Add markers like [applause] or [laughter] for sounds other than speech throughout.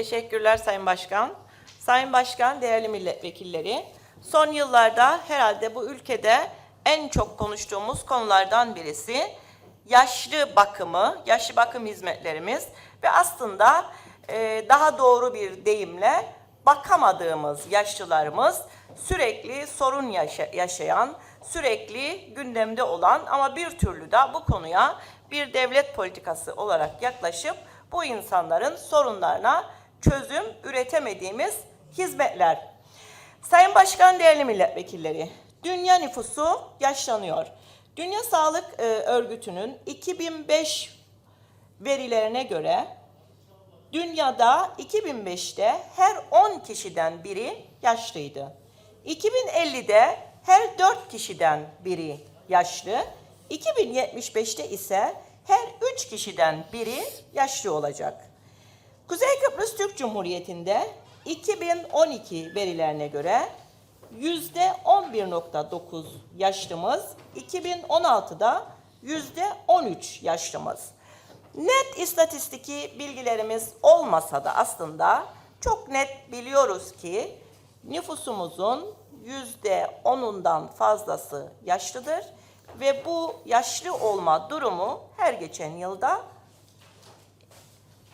Teşekkürler Sayın Başkan. Sayın Başkan, değerli milletvekilleri, son yıllarda herhalde bu ülkede en çok konuştuğumuz konulardan birisi yaşlı bakımı, yaşlı bakım hizmetlerimiz ve aslında e, daha doğru bir deyimle bakamadığımız yaşlılarımız sürekli sorun yaşa- yaşayan, sürekli gündemde olan ama bir türlü de bu konuya bir devlet politikası olarak yaklaşıp bu insanların sorunlarına çözüm üretemediğimiz hizmetler. Sayın Başkan, değerli milletvekilleri, dünya nüfusu yaşlanıyor. Dünya Sağlık e, Örgütü'nün 2005 verilerine göre dünyada 2005'te her 10 kişiden biri yaşlıydı. 2050'de her 4 kişiden biri yaşlı. 2075'te ise her 3 kişiden biri yaşlı olacak. Kuzey Kıbrıs Türk Cumhuriyeti'nde 2012 verilerine göre yüzde 11.9 yaşlımız, 2016'da yüzde 13 yaşlımız. Net istatistiki bilgilerimiz olmasa da aslında çok net biliyoruz ki nüfusumuzun yüzde onundan fazlası yaşlıdır ve bu yaşlı olma durumu her geçen yılda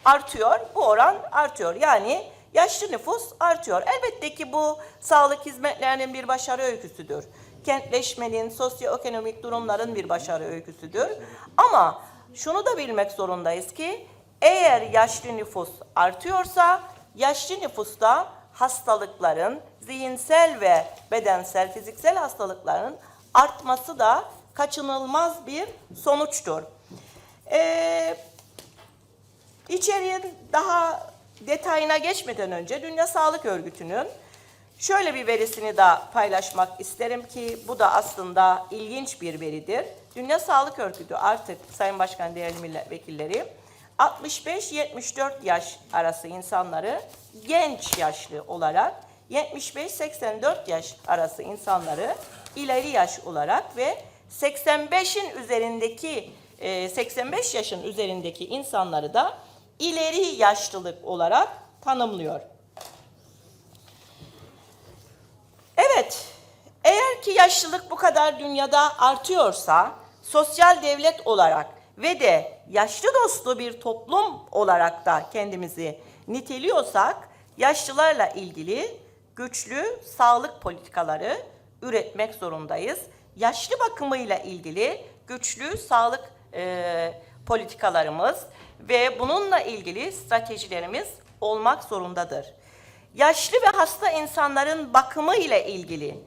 artıyor. Bu oran artıyor. Yani yaşlı nüfus artıyor. Elbette ki bu sağlık hizmetlerinin bir başarı öyküsüdür. Kentleşmenin, sosyoekonomik durumların bir başarı öyküsüdür. Ama şunu da bilmek zorundayız ki eğer yaşlı nüfus artıyorsa yaşlı nüfusta hastalıkların, zihinsel ve bedensel, fiziksel hastalıkların artması da kaçınılmaz bir sonuçtur. Ee, İçeriğin daha detayına geçmeden önce Dünya Sağlık Örgütü'nün şöyle bir verisini de paylaşmak isterim ki bu da aslında ilginç bir veridir. Dünya Sağlık Örgütü artık Sayın Başkan değerli milletvekilleri 65-74 yaş arası insanları genç yaşlı olarak 75-84 yaş arası insanları ileri yaş olarak ve 85'in üzerindeki e, 85 yaşın üzerindeki insanları da ileri yaşlılık olarak tanımlıyor. Evet, eğer ki yaşlılık bu kadar dünyada artıyorsa, sosyal devlet olarak ve de yaşlı dostu bir toplum olarak da kendimizi niteliyorsak, yaşlılarla ilgili güçlü sağlık politikaları üretmek zorundayız. Yaşlı bakımıyla ilgili güçlü sağlık e, politikalarımız ve bununla ilgili stratejilerimiz olmak zorundadır. Yaşlı ve hasta insanların bakımı ile ilgili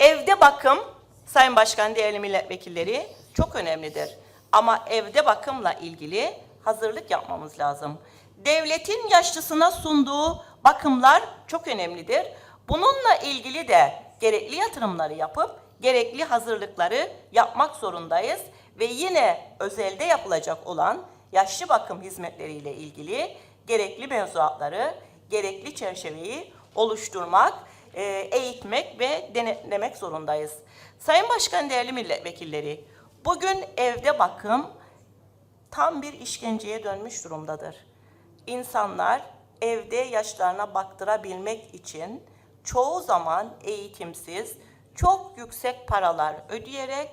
evde bakım, Sayın Başkan, değerli milletvekilleri çok önemlidir. Ama evde bakımla ilgili hazırlık yapmamız lazım. Devletin yaşlısına sunduğu bakımlar çok önemlidir. Bununla ilgili de gerekli yatırımları yapıp gerekli hazırlıkları yapmak zorundayız ve yine özelde yapılacak olan yaşlı bakım hizmetleriyle ilgili gerekli mevzuatları, gerekli çerçeveyi oluşturmak, e, eğitmek ve denetlemek zorundayız. Sayın Başkan, değerli milletvekilleri, bugün evde bakım tam bir işkenceye dönmüş durumdadır. İnsanlar evde yaşlarına baktırabilmek için çoğu zaman eğitimsiz, çok yüksek paralar ödeyerek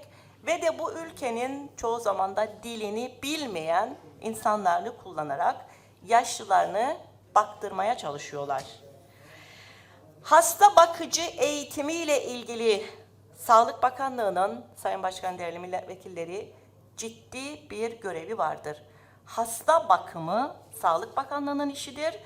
ve de bu ülkenin çoğu zaman da dilini bilmeyen insanlarını kullanarak yaşlılarını baktırmaya çalışıyorlar. Hasta bakıcı eğitimiyle ilgili Sağlık Bakanlığı'nın Sayın Başkan değerli milletvekilleri ciddi bir görevi vardır. Hasta bakımı Sağlık Bakanlığı'nın işidir.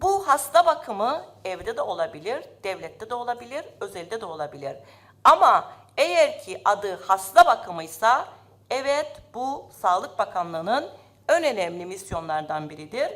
Bu hasta bakımı evde de olabilir, devlette de olabilir, özelde de olabilir. Ama eğer ki adı hasta bakımıysa evet bu Sağlık Bakanlığı'nın en önemli misyonlardan biridir.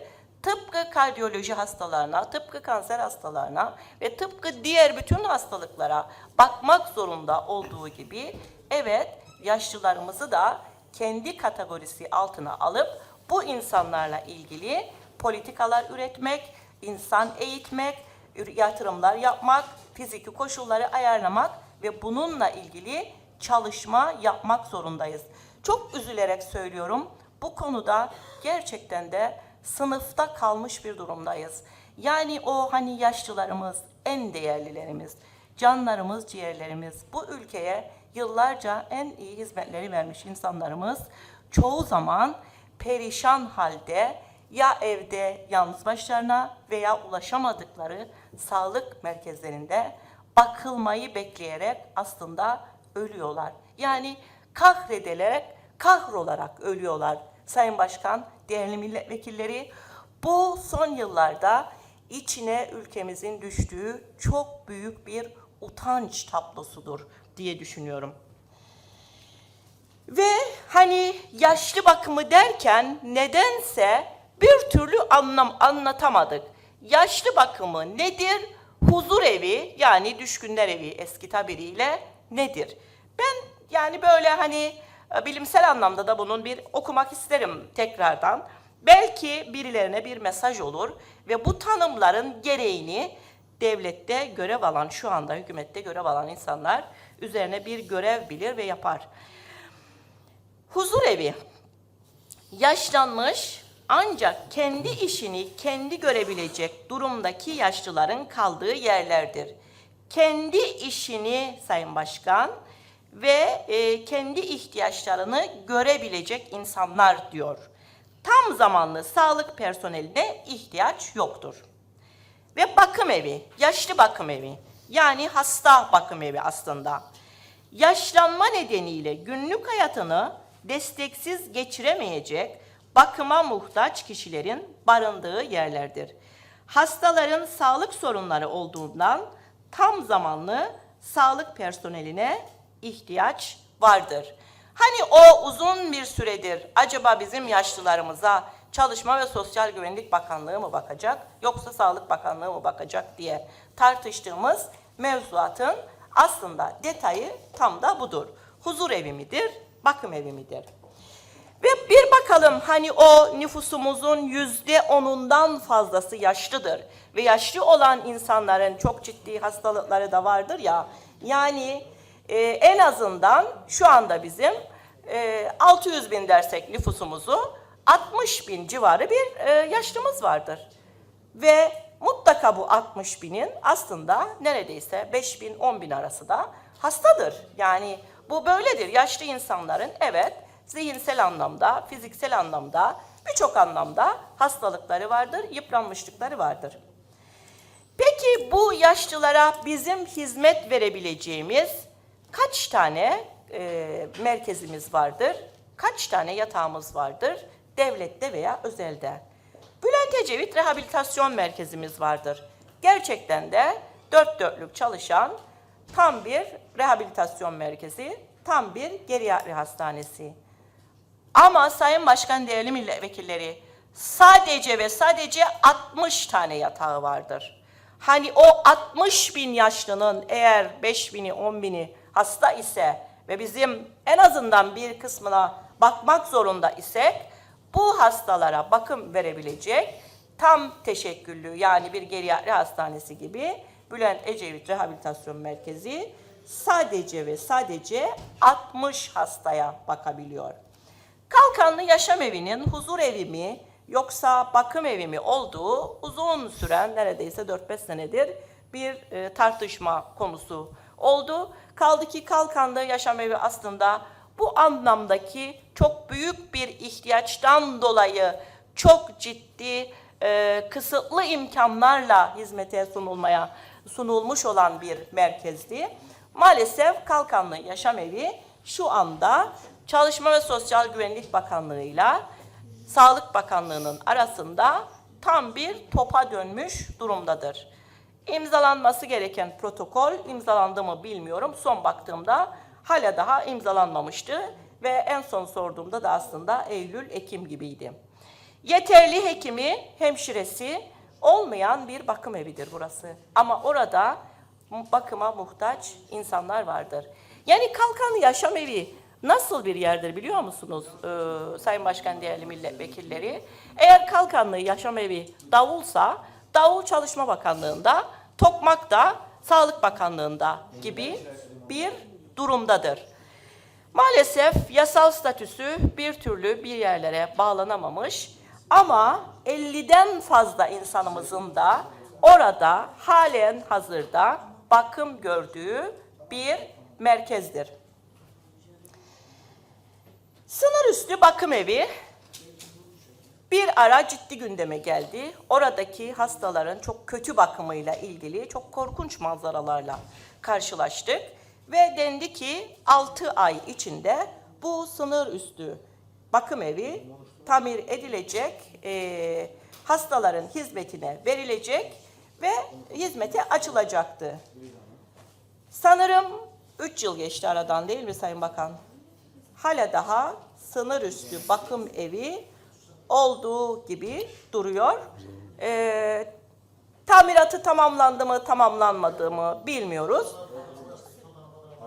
Tıpkı kardiyoloji hastalarına, tıpkı kanser hastalarına ve tıpkı diğer bütün hastalıklara bakmak zorunda olduğu gibi evet yaşlılarımızı da kendi kategorisi altına alıp bu insanlarla ilgili politikalar üretmek, insan eğitmek, yatırımlar yapmak, fiziki koşulları ayarlamak ve bununla ilgili çalışma yapmak zorundayız. Çok üzülerek söylüyorum. Bu konuda gerçekten de sınıfta kalmış bir durumdayız. Yani o hani yaşlılarımız, en değerlilerimiz, canlarımız, ciğerlerimiz, bu ülkeye yıllarca en iyi hizmetleri vermiş insanlarımız çoğu zaman perişan halde ya evde yalnız başlarına veya ulaşamadıkları sağlık merkezlerinde bakılmayı bekleyerek aslında ölüyorlar. Yani kahredilerek, kahrolarak ölüyorlar. Sayın Başkan, değerli milletvekilleri, bu son yıllarda içine ülkemizin düştüğü çok büyük bir utanç tablosudur diye düşünüyorum. Ve hani yaşlı bakımı derken nedense bir türlü anlam anlatamadık. Yaşlı bakımı nedir? Huzur evi yani düşkünler evi eski tabiriyle nedir? Ben yani böyle hani bilimsel anlamda da bunun bir okumak isterim tekrardan. Belki birilerine bir mesaj olur ve bu tanımların gereğini devlette görev alan, şu anda hükümette görev alan insanlar üzerine bir görev bilir ve yapar. Huzur evi. Yaşlanmış ancak kendi işini kendi görebilecek durumdaki yaşlıların kaldığı yerlerdir. Kendi işini Sayın Başkan ve e, kendi ihtiyaçlarını görebilecek insanlar diyor. Tam zamanlı sağlık personeline ihtiyaç yoktur. Ve bakım evi, yaşlı bakım evi. Yani hasta bakım evi aslında. Yaşlanma nedeniyle günlük hayatını desteksiz geçiremeyecek, bakıma muhtaç kişilerin barındığı yerlerdir. Hastaların sağlık sorunları olduğundan tam zamanlı sağlık personeline ihtiyaç vardır. Hani o uzun bir süredir acaba bizim yaşlılarımıza Çalışma ve Sosyal Güvenlik Bakanlığı mı bakacak yoksa Sağlık Bakanlığı mı bakacak diye tartıştığımız mevzuatın aslında detayı tam da budur. Huzur evi midir, bakım evi midir? Ve bir bakalım hani o nüfusumuzun yüzde onundan fazlası yaşlıdır. Ve yaşlı olan insanların çok ciddi hastalıkları da vardır ya. Yani e, en azından şu anda bizim e, 600 bin dersek nüfusumuzu 60 bin civarı bir e, yaşlımız vardır. Ve mutlaka bu 60 binin aslında neredeyse 5 bin 10 bin arası da hastadır. Yani bu böyledir. Yaşlı insanların evet zihinsel anlamda, fiziksel anlamda, birçok anlamda hastalıkları vardır, yıpranmışlıkları vardır. Peki bu yaşlılara bizim hizmet verebileceğimiz kaç tane e, merkezimiz vardır? Kaç tane yatağımız vardır? Devlette veya özelde. Bülent Ecevit Rehabilitasyon Merkezimiz vardır. Gerçekten de dört dörtlük çalışan tam bir rehabilitasyon merkezi, tam bir geriatri hastanesi. Ama Sayın Başkan değerli milletvekilleri sadece ve sadece 60 tane yatağı vardır. Hani o 60 bin yaşlının eğer 5 bini 10 bini hasta ise ve bizim en azından bir kısmına bakmak zorunda isek bu hastalara bakım verebilecek tam teşekküllü yani bir geriatri hastanesi gibi Bülent Ecevit Rehabilitasyon Merkezi sadece ve sadece 60 hastaya bakabiliyor. Kalkanlı Yaşam Evi'nin huzur evi mi yoksa bakım evi mi olduğu uzun süren neredeyse 4-5 senedir bir e, tartışma konusu oldu. Kaldı ki Kalkanlı Yaşam Evi aslında bu anlamdaki çok büyük bir ihtiyaçtan dolayı çok ciddi e, kısıtlı imkanlarla hizmete sunulmaya sunulmuş olan bir merkezdi. Maalesef Kalkanlı Yaşam Evi şu anda Çalışma ve Sosyal Güvenlik Bakanlığı'yla Sağlık Bakanlığı'nın arasında tam bir topa dönmüş durumdadır. İmzalanması gereken protokol imzalandı mı bilmiyorum. Son baktığımda hala daha imzalanmamıştı ve en son sorduğumda da aslında Eylül-Ekim gibiydi. Yeterli hekimi, hemşiresi olmayan bir bakım evidir burası. Ama orada bakıma muhtaç insanlar vardır. Yani Kalkanlı Yaşam Evi nasıl bir yerdir biliyor musunuz ee, Sayın Başkan değerli milletvekilleri? Eğer Kalkanlı Yaşam Evi davulsa, davul Çalışma Bakanlığı'nda, Tokmak da Sağlık Bakanlığı'nda gibi bir durumdadır. Maalesef yasal statüsü bir türlü bir yerlere bağlanamamış. Ama 50'den fazla insanımızın da orada halen hazırda bakım gördüğü bir merkezdir. Sınır üstü bakım evi bir ara ciddi gündeme geldi. Oradaki hastaların çok kötü bakımıyla ilgili çok korkunç manzaralarla karşılaştık. Ve dendi ki 6 ay içinde bu sınır üstü bakım evi tamir edilecek, e, hastaların hizmetine verilecek ve hizmete açılacaktı. Sanırım 3 yıl geçti aradan değil mi Sayın Bakan? Hala daha sınır üstü bakım evi olduğu gibi duruyor. Ee, tamiratı tamamlandı mı tamamlanmadı mı bilmiyoruz.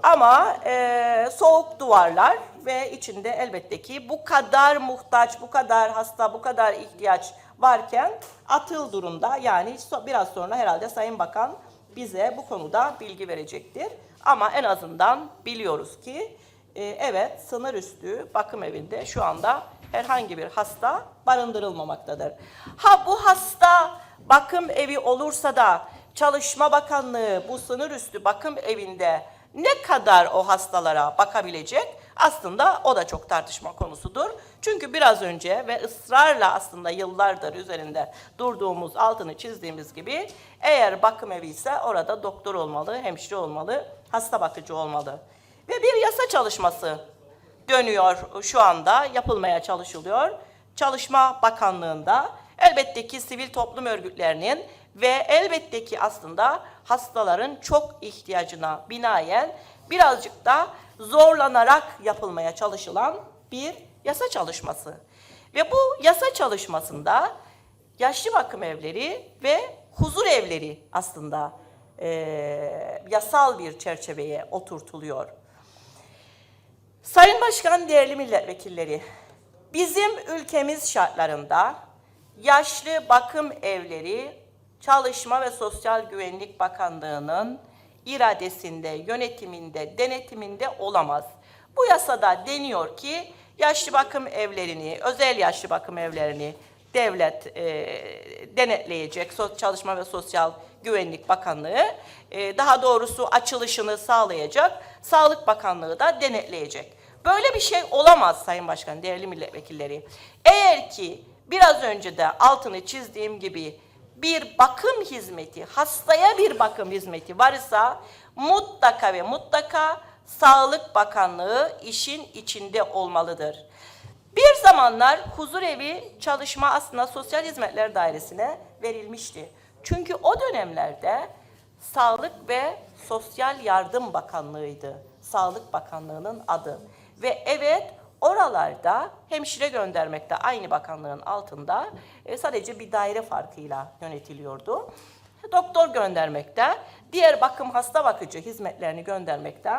Ama e, soğuk duvarlar ve içinde elbette ki bu kadar muhtaç, bu kadar hasta, bu kadar ihtiyaç varken atıl durumda. Yani biraz sonra herhalde Sayın Bakan bize bu konuda bilgi verecektir. Ama en azından biliyoruz ki e, evet sınır üstü bakım evinde şu anda herhangi bir hasta barındırılmamaktadır. Ha bu hasta bakım evi olursa da Çalışma Bakanlığı bu sınır üstü bakım evinde ne kadar o hastalara bakabilecek? Aslında o da çok tartışma konusudur. Çünkü biraz önce ve ısrarla aslında yıllardır üzerinde durduğumuz, altını çizdiğimiz gibi eğer bakım evi ise orada doktor olmalı, hemşire olmalı, hasta bakıcı olmalı. Ve bir yasa çalışması dönüyor şu anda, yapılmaya çalışılıyor. Çalışma Bakanlığı'nda elbette ki sivil toplum örgütlerinin ve elbette ki aslında hastaların çok ihtiyacına binaen birazcık da zorlanarak yapılmaya çalışılan bir yasa çalışması. Ve bu yasa çalışmasında yaşlı bakım evleri ve huzur evleri aslında eee, yasal bir çerçeveye oturtuluyor. Sayın Başkan, değerli milletvekilleri, bizim ülkemiz şartlarında yaşlı bakım evleri Çalışma ve Sosyal Güvenlik Bakanlığı'nın iradesinde, yönetiminde, denetiminde olamaz. Bu yasada deniyor ki yaşlı bakım evlerini, özel yaşlı bakım evlerini devlet e, denetleyecek Çalışma ve Sosyal Güvenlik Bakanlığı, e, daha doğrusu açılışını sağlayacak, Sağlık Bakanlığı da denetleyecek. Böyle bir şey olamaz Sayın Başkan, değerli milletvekilleri. Eğer ki biraz önce de altını çizdiğim gibi bir bakım hizmeti, hastaya bir bakım hizmeti varsa mutlaka ve mutlaka Sağlık Bakanlığı işin içinde olmalıdır. Bir zamanlar huzur evi çalışma aslında Sosyal Hizmetler Dairesi'ne verilmişti. Çünkü o dönemlerde Sağlık ve Sosyal Yardım Bakanlığı'ydı. Sağlık Bakanlığı'nın adı. Ve evet oralarda hemşire göndermek de aynı bakanlığın altında e, sadece bir daire farkıyla yönetiliyordu. Doktor göndermekte, diğer bakım hasta bakıcı hizmetlerini göndermekte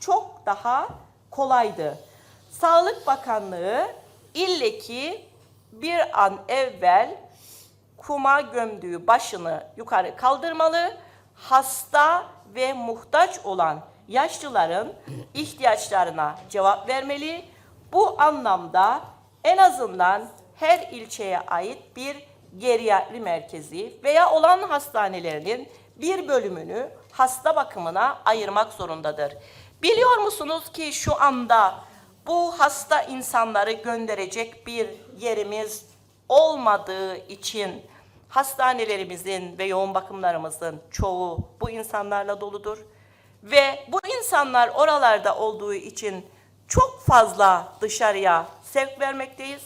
çok daha kolaydı. Sağlık Bakanlığı ille ki bir an evvel kuma gömdüğü başını yukarı kaldırmalı, hasta ve muhtaç olan yaşlıların ihtiyaçlarına cevap vermeli. Bu anlamda en azından her ilçeye ait bir geriatri merkezi veya olan hastanelerinin bir bölümünü hasta bakımına ayırmak zorundadır. Biliyor musunuz ki şu anda bu hasta insanları gönderecek bir yerimiz olmadığı için hastanelerimizin ve yoğun bakımlarımızın çoğu bu insanlarla doludur. Ve bu insanlar oralarda olduğu için çok fazla dışarıya sevk vermekteyiz.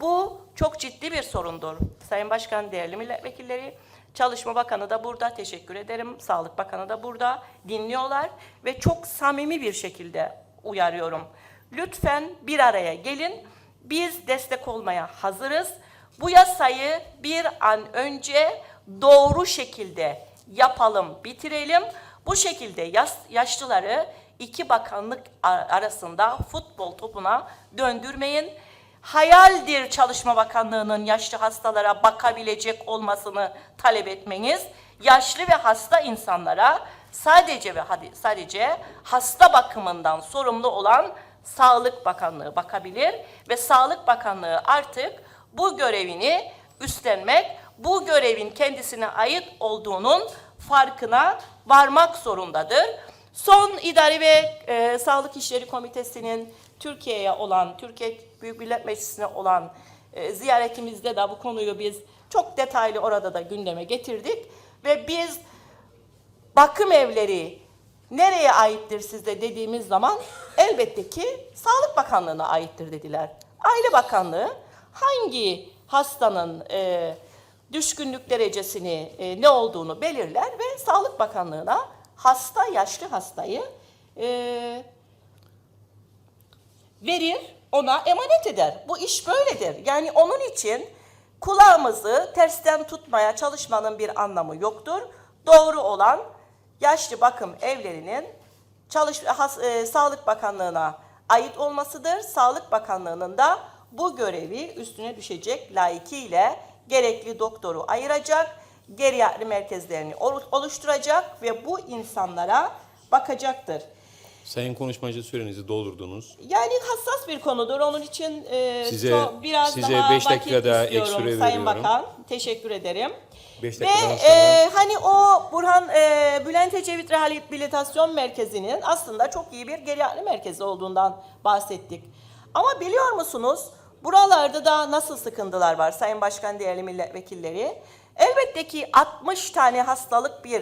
Bu çok ciddi bir sorundur. Sayın Başkan, değerli milletvekilleri, Çalışma Bakanı da burada, teşekkür ederim. Sağlık Bakanı da burada, dinliyorlar ve çok samimi bir şekilde uyarıyorum. Lütfen bir araya gelin, biz destek olmaya hazırız. Bu yasayı bir an önce doğru şekilde yapalım, bitirelim. Bu şekilde yaş- yaşlıları iki bakanlık ar- arasında futbol topuna döndürmeyin. Hayaldir Çalışma Bakanlığı'nın yaşlı hastalara bakabilecek olmasını talep etmeniz. Yaşlı ve hasta insanlara sadece ve sadece hasta bakımından sorumlu olan Sağlık Bakanlığı bakabilir ve Sağlık Bakanlığı artık bu görevini üstlenmek, bu görevin kendisine ait olduğunun farkına varmak zorundadır. Son İdari ve e, Sağlık İşleri Komitesi'nin Türkiye'ye olan, Türkiye Büyük Millet Meclisi'ne olan e, ziyaretimizde de bu konuyu biz çok detaylı orada da gündeme getirdik. Ve biz bakım evleri nereye aittir sizde dediğimiz zaman elbette ki Sağlık Bakanlığı'na aittir dediler. Aile Bakanlığı hangi hastanın e, düşkünlük derecesini e, ne olduğunu belirler ve Sağlık Bakanlığı'na hasta, yaşlı hastayı e, verir, ona emanet eder. Bu iş böyledir. Yani onun için kulağımızı tersten tutmaya çalışmanın bir anlamı yoktur. Doğru olan yaşlı bakım evlerinin çalış, has- e, Sağlık Bakanlığı'na ait olmasıdır. Sağlık Bakanlığı'nın da bu görevi üstüne düşecek layıkıyla gerekli doktoru ayıracak, geriatri merkezlerini olu- oluşturacak ve bu insanlara bakacaktır. Sayın konuşmacı sürenizi doldurdunuz. Yani hassas bir konudur. Onun için e, Size- çok, biraz size daha beş vakit dakika daha ek istiyorum süre Sayın veriyorum. Bakan. Teşekkür ederim. Beş Ve dakikadan sonra- e, hani o Burhan e, Bülent Ecevit Rehabilitasyon Merkezi'nin aslında çok iyi bir geriatri merkezi olduğundan bahsettik. Ama biliyor musunuz buralarda da nasıl sıkıntılar var Sayın Başkan değerli milletvekilleri? Elbette ki 60 tane hastalık bir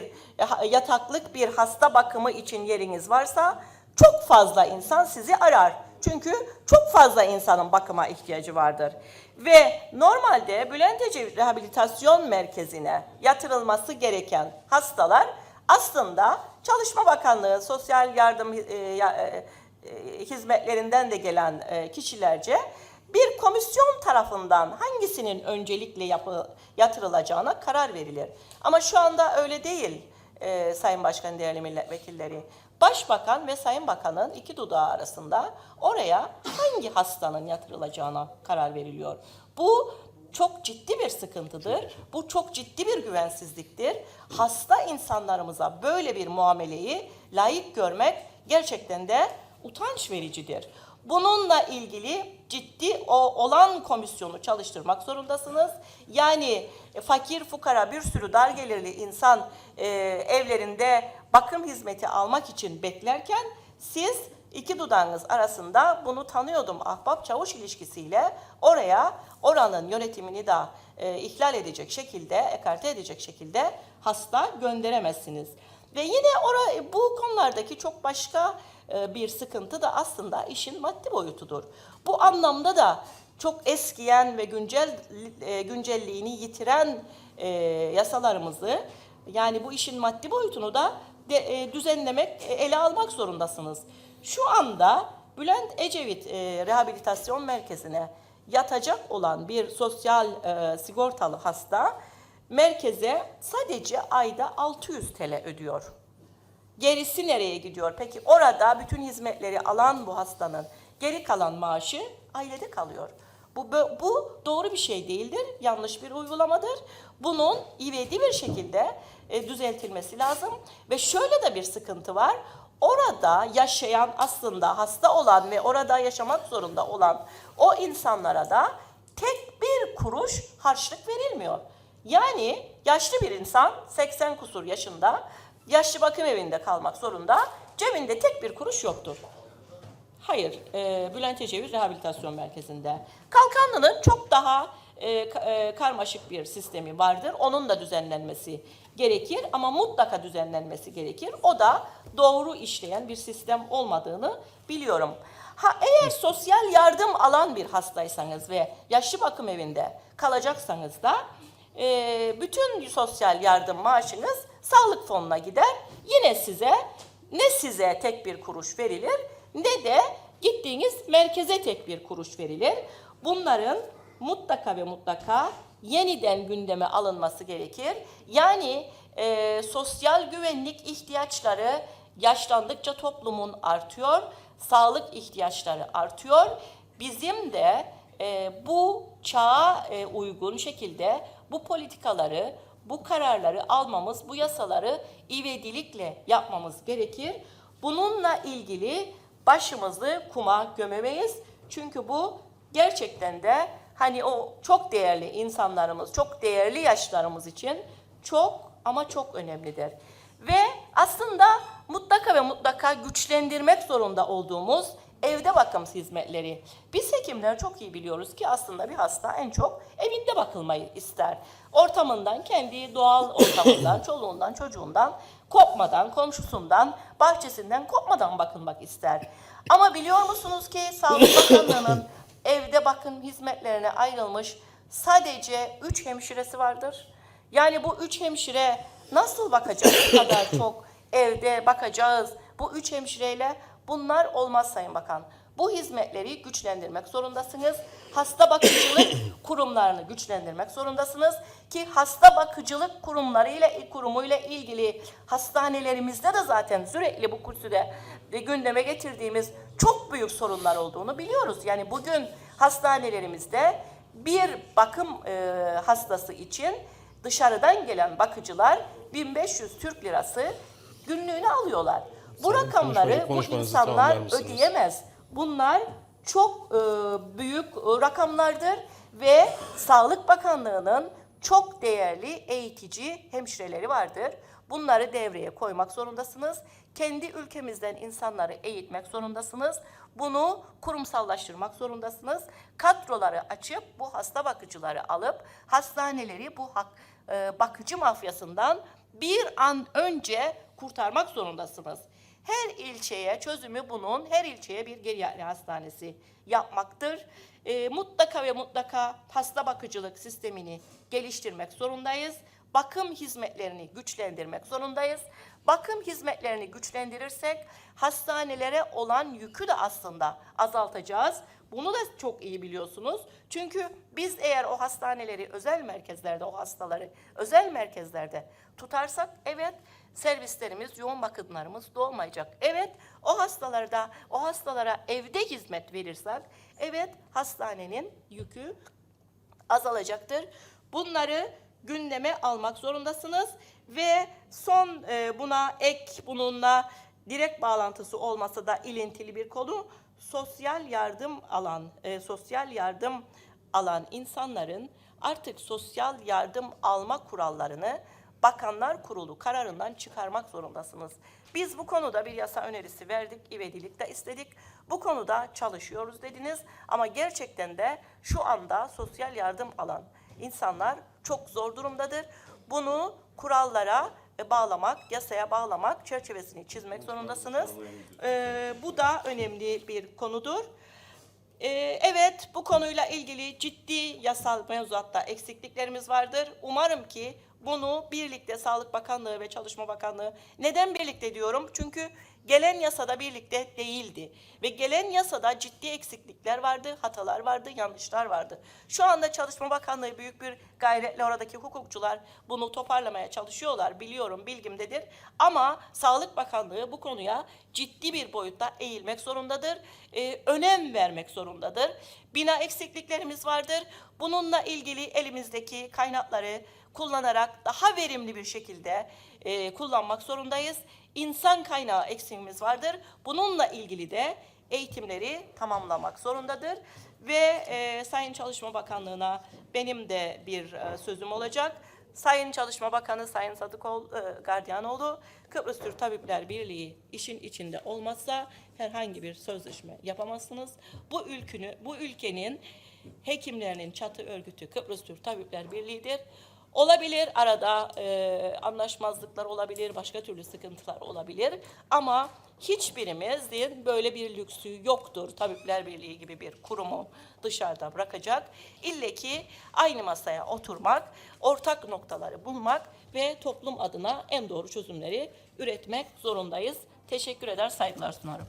e, yataklık bir hasta bakımı için yeriniz varsa çok fazla insan sizi arar. Çünkü çok fazla insanın bakıma ihtiyacı vardır. Ve normalde Bülent Ecevit Rehabilitasyon Merkezi'ne yatırılması gereken hastalar aslında Çalışma Bakanlığı Sosyal Yardım e, e, hizmetlerinden de gelen kişilerce bir komisyon tarafından hangisinin öncelikle yapı, yatırılacağına karar verilir. Ama şu anda öyle değil e, Sayın Başkan değerli milletvekilleri. Başbakan ve Sayın Bakan'ın iki dudağı arasında oraya hangi hastanın yatırılacağına karar veriliyor. Bu çok ciddi bir sıkıntıdır. Bu çok ciddi bir güvensizliktir. Hasta insanlarımıza böyle bir muameleyi layık görmek gerçekten de utanç vericidir. Bununla ilgili ciddi o olan komisyonu çalıştırmak zorundasınız. Yani e, fakir fukara bir sürü dar gelirli insan e, evlerinde bakım hizmeti almak için beklerken siz iki dudağınız arasında bunu tanıyordum ahbap çavuş ilişkisiyle oraya oranın yönetimini de e, ihlal edecek şekilde, ekarte edecek şekilde hasta gönderemezsiniz. Ve yine ora, bu konulardaki çok başka bir sıkıntı da aslında işin maddi boyutudur. Bu anlamda da çok eskiyen ve güncel e, güncelliğini yitiren e, yasalarımızı yani bu işin maddi boyutunu da e, düzenlemek, e, ele almak zorundasınız. Şu anda Bülent Ecevit e, Rehabilitasyon Merkezi'ne yatacak olan bir sosyal e, sigortalı hasta merkeze sadece ayda 600 TL ödüyor. Gerisi nereye gidiyor? Peki orada bütün hizmetleri alan bu hastanın geri kalan maaşı ailede kalıyor. Bu, bu doğru bir şey değildir, yanlış bir uygulamadır. Bunun ivedi bir şekilde e, düzeltilmesi lazım. Ve şöyle de bir sıkıntı var. Orada yaşayan aslında hasta olan ve orada yaşamak zorunda olan o insanlara da tek bir kuruş harçlık verilmiyor. Yani yaşlı bir insan 80 kusur yaşında yaşlı bakım evinde kalmak zorunda. Cebinde tek bir kuruş yoktur. Hayır, e, Bülent Ecevit Rehabilitasyon Merkezi'nde. Kalkanlı'nın çok daha e, e, karmaşık bir sistemi vardır. Onun da düzenlenmesi gerekir ama mutlaka düzenlenmesi gerekir. O da doğru işleyen bir sistem olmadığını biliyorum. Ha eğer sosyal yardım alan bir hastaysanız ve yaşlı bakım evinde kalacaksanız da e, bütün sosyal yardım maaşınız sağlık fonuna gider. Yine size ne size tek bir kuruş verilir ne de gittiğiniz merkeze tek bir kuruş verilir. Bunların mutlaka ve mutlaka yeniden gündeme alınması gerekir. Yani e, sosyal güvenlik ihtiyaçları yaşlandıkça toplumun artıyor, sağlık ihtiyaçları artıyor. Bizim de e, bu çağa e, uygun şekilde bu politikaları, bu kararları almamız, bu yasaları ivedilikle yapmamız gerekir. Bununla ilgili başımızı kuma gömemeyiz. Çünkü bu gerçekten de hani o çok değerli insanlarımız, çok değerli yaşlarımız için çok ama çok önemlidir. Ve aslında mutlaka ve mutlaka güçlendirmek zorunda olduğumuz evde bakım hizmetleri. Biz hekimler çok iyi biliyoruz ki aslında bir hasta en çok evinde bakılmayı ister. Ortamından, kendi doğal [coughs] ortamından, çoluğundan, çocuğundan kopmadan, komşusundan, bahçesinden kopmadan bakılmak ister. Ama biliyor musunuz ki Sağlık [coughs] Bakanlığı'nın evde bakım hizmetlerine ayrılmış sadece 3 hemşiresi vardır. Yani bu üç hemşire nasıl bakacak kadar [coughs] çok evde bakacağız bu üç hemşireyle? Bunlar olmaz Sayın Bakan. Bu hizmetleri güçlendirmek zorundasınız. Hasta bakıcılık [coughs] kurumlarını güçlendirmek zorundasınız ki hasta bakıcılık kurumlarıyla kurumuyla ilgili hastanelerimizde de zaten sürekli bu kürsüde gündeme getirdiğimiz çok büyük sorunlar olduğunu biliyoruz. Yani bugün hastanelerimizde bir bakım e, hastası için dışarıdan gelen bakıcılar 1500 Türk lirası günlüğüne alıyorlar. Bu rakamları bu konuşmanızı insanlar tamamlar mısınız? ödeyemez. Bunlar çok e, büyük e, rakamlardır ve Sağlık Bakanlığı'nın çok değerli eğitici hemşireleri vardır. Bunları devreye koymak zorundasınız. Kendi ülkemizden insanları eğitmek zorundasınız. Bunu kurumsallaştırmak zorundasınız. Kadroları açıp bu hasta bakıcıları alıp hastaneleri bu hak, e, bakıcı mafyasından bir an önce kurtarmak zorundasınız. Her ilçeye çözümü bunun her ilçeye bir geriatri hastanesi yapmaktır. E, mutlaka ve mutlaka hasta bakıcılık sistemini geliştirmek zorundayız. Bakım hizmetlerini güçlendirmek zorundayız. Bakım hizmetlerini güçlendirirsek hastanelere olan yükü de aslında azaltacağız. Bunu da çok iyi biliyorsunuz. Çünkü biz eğer o hastaneleri özel merkezlerde, o hastaları özel merkezlerde tutarsak evet servislerimiz, yoğun bakımlarımız dolmayacak. Evet o hastalarda, o hastalara evde hizmet verirsek evet hastanenin yükü azalacaktır. Bunları gündeme almak zorundasınız ve son e, buna ek bununla direkt bağlantısı olmasa da ilintili bir konu sosyal yardım alan e, sosyal yardım alan insanların artık sosyal yardım alma kurallarını Bakanlar Kurulu kararından çıkarmak zorundasınız. Biz bu konuda bir yasa önerisi verdik, ivedilik de istedik. Bu konuda çalışıyoruz dediniz ama gerçekten de şu anda sosyal yardım alan insanlar çok zor durumdadır. Bunu kurallara e, bağlamak, yasaya bağlamak, çerçevesini çizmek zorundasınız. Ee, bu da önemli bir konudur. Ee, evet, bu konuyla ilgili ciddi yasal mevzuatta eksikliklerimiz vardır. Umarım ki bunu birlikte Sağlık Bakanlığı ve Çalışma Bakanlığı neden birlikte diyorum? Çünkü gelen yasada birlikte değildi ve gelen yasada ciddi eksiklikler vardı, hatalar vardı, yanlışlar vardı. Şu anda Çalışma Bakanlığı büyük bir gayretle oradaki hukukçular bunu toparlamaya çalışıyorlar. Biliyorum, bilgimdedir. Ama Sağlık Bakanlığı bu konuya ciddi bir boyutta eğilmek zorundadır. Ee, önem vermek zorundadır. Bina eksikliklerimiz vardır. Bununla ilgili elimizdeki kaynakları kullanarak daha verimli bir şekilde e, kullanmak zorundayız. İnsan kaynağı eksiğimiz vardır. Bununla ilgili de eğitimleri tamamlamak zorundadır. Ve e, Sayın Çalışma Bakanlığı'na benim de bir e, sözüm olacak. Sayın Çalışma Bakanı Sayın Sadıkol e, Gardiyanoğlu, Kıbrıs Türk Tabipler Birliği işin içinde olmazsa herhangi bir sözleşme yapamazsınız. Bu ülkünü, bu ülkenin hekimlerinin çatı örgütü Kıbrıs Türk Tabipler Birliği'dir. Olabilir arada e, anlaşmazlıklar olabilir, başka türlü sıkıntılar olabilir ama hiçbirimizin böyle bir lüksü yoktur. Tabipler Birliği gibi bir kurumu dışarıda bırakacak. İlle ki aynı masaya oturmak, ortak noktaları bulmak ve toplum adına en doğru çözümleri üretmek zorundayız. Teşekkür eder, saygılar sunarım.